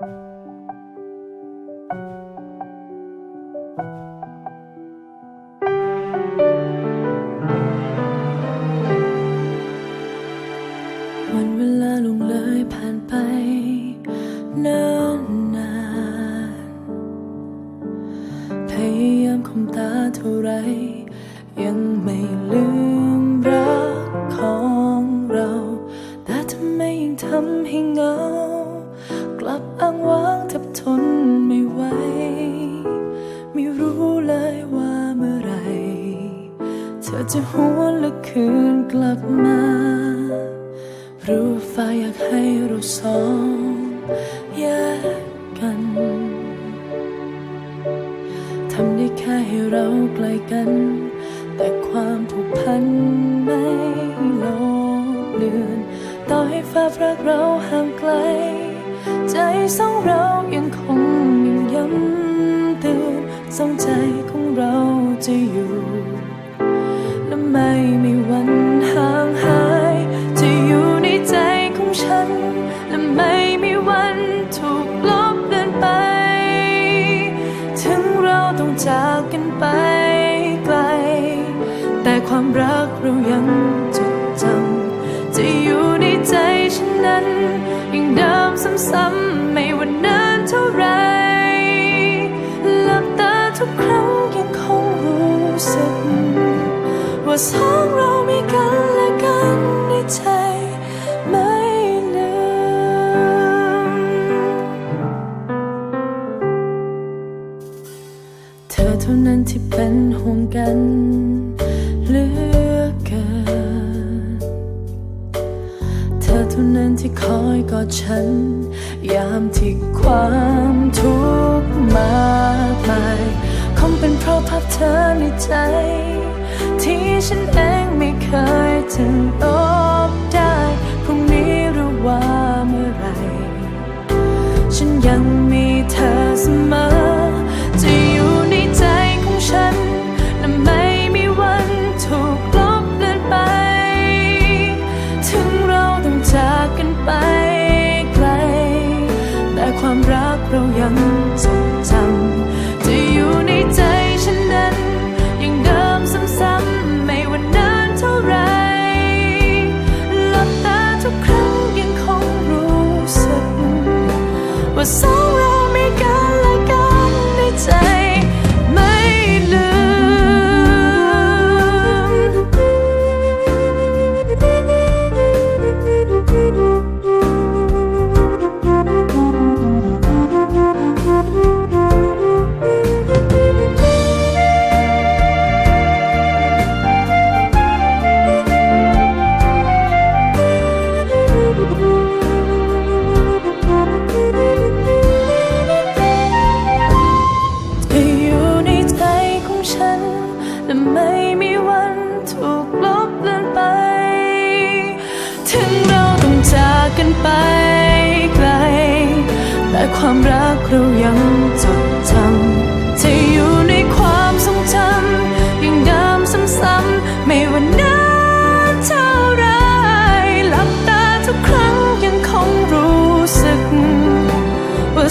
วันเวลาลงเลยผ่านไปนิ่นนานพยายามคมตาเท่าไรยังไม่ อ้างว้างทับทนไม่ไหว ไม่รู้เลยว่าเมื่อไร เธอจะหวนและคืนกลับมา รู้ว่าฟ้าอยากให้เราสองแยกกันทำได้แค่ให้เราใกล้กัน แต่ความผูกพันไม่ลบเลือนต่อให้ฟ้ารักเราห่างไกล สองเรายังคงยังย้ำเตือนสองใจของเราจะอยู่และไม่มีวันห่างหาย จะอยู่ในใจของฉัน และไม่มีวันถูกลบเลือนไป ถึงเราต้องจากกันไปไกล แต่ความรัก สองเรามีกันและกันในใจไม่ลืมเธอเท่านั้นที่เป็นห่วงกันเหลือเกิน เธอเท่านั้นที่คอยกอดฉัน ยามที่ความทุกข์มากมายคงเป็นเพราะภาพเธอในใจ ฉันเองไม่เคยจะลบได้พรุ่งนี้หรือว่าเมื่อไร ฉันยังมีเธอเสมอ จะอยู่ในใจของฉันและไม่มีวันถูกลบเลือนไป ถึงเราต้องจากกันไปไกล แต่ความรักเรายังจดจำ ความรักเรายังจดจำจะออยู่ในความทรงจำยังเดิมซ้ำๆไม่ว่านานเท่าไรหลับตาทุกครั้งยังคงรู้สึกว่า